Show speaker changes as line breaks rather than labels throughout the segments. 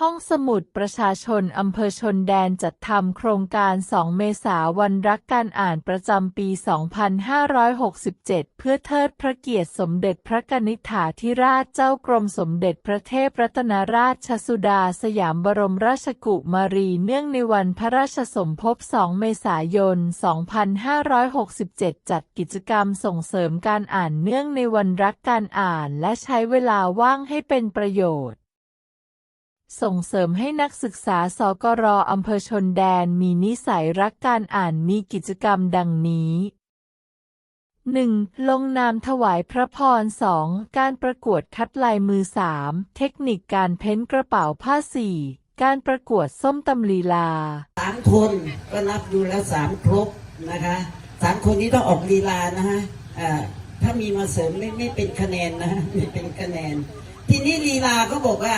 ห้องสมุดประชาชนอำเภอชนแดนจัดทำโครงการ 2 เมษาวันรักการอ่านประจำปี 2567 เพื่อเทิดพระเกียรติสมเด็จพระกนิษฐาธิราชเจ้ากรมสมเด็จพระเทพรัตนราชสุดาสยามบรมราชกุมารีเนื่องในวันพระราชสมภพ 2 เมษายน 2567 จัดกิจกรรมส่งเสริมการอ่านเนื่องในวันรักการอ่านและใช้เวลาว่างให้เป็นประโยชน์ ส่งเสริมให้นักศึกษาสกรอำเภอชนแดนมีนิสัยรักการอ่านมีกิจกรรมดังนี้ 1. ลงนามถวายพระพร 2. การประกวดคัดลายมือ 3. เทคนิคการเพ้นกระเป๋าผ้า 4. การประกวดส้มตำลีลา
สามคนก็นับดูแล้วสามครบนะคะสามคนนี้ต้องออกลีลานะฮะอ่าถ้ามีมาเสริมไม่ไม่เป็นคะแนนนะฮะไม่เป็นคะแนน ทีนี้ลีลาก็บอกว่า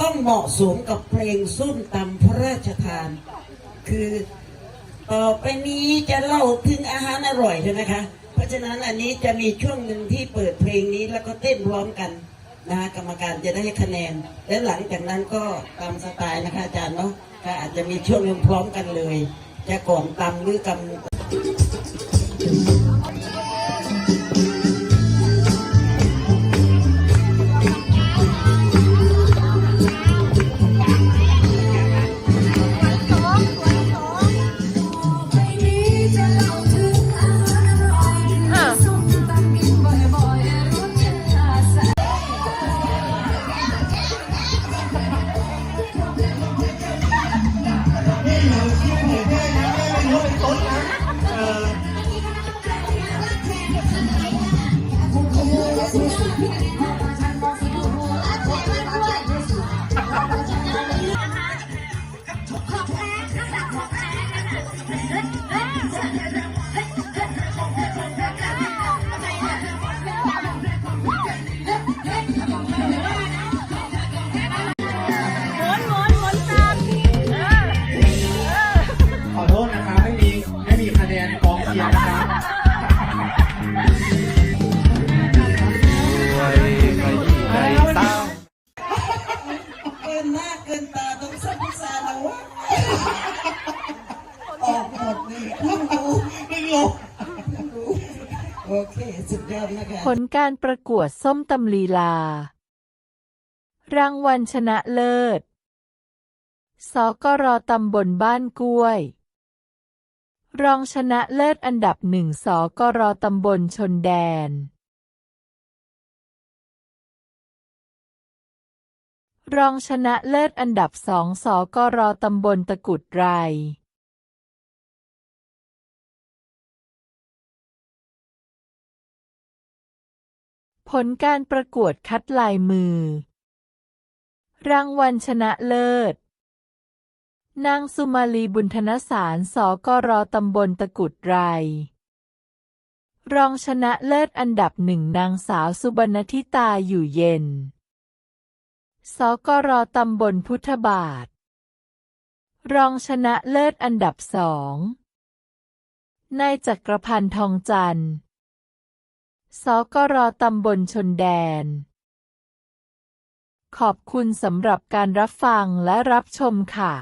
ต้องเหมาะสมกับเพลงส้มตำพระราชทาน คือต่อไปนี้จะเล่าถึงอาหารอร่อยใช่ไหมคะ เพราะฉะนั้นอันนี้จะมีช่วงหนึ่งที่เปิดเพลงนี้แล้วก็เต้นร้อมกันนะฮะกรรมการจะได้คะแนน และหลังจากนั้นก็ตามสไตล์นะคะอาจารย์เนาะก็อาจจะมีช่วงหนึ่งพร้อมกันเลย จะก่อนตำหรือกำ
ข
สุดยอดนะคะ
ผลการประกวดส้มตำลีลา รางวัลชนะเลิศ สกรตำบลบ้านกล้วย รองชนะเลิศอันดับหนึ่งสกรตำบลชนแดน รองชนะเลิศอันดับสองสกรตำบลตะกุดไร ผลการประกวดคัดลายมือ รางวัลชนะเลิศ นางสุมาลีบุญธนสารสกรตำบลตะกุดไร รองชนะเลิศอันดับหนึ่งนางสาวสุบรรณทิตาอยู่เย็น สกรตำบลพุทธบาท รองชนะเลิศอันดับสองนายจักรพันธ์ทองจันทร์ สกรตำบลชนแดน ขอบคุณสำหรับการรับฟังและรับชมค่ะ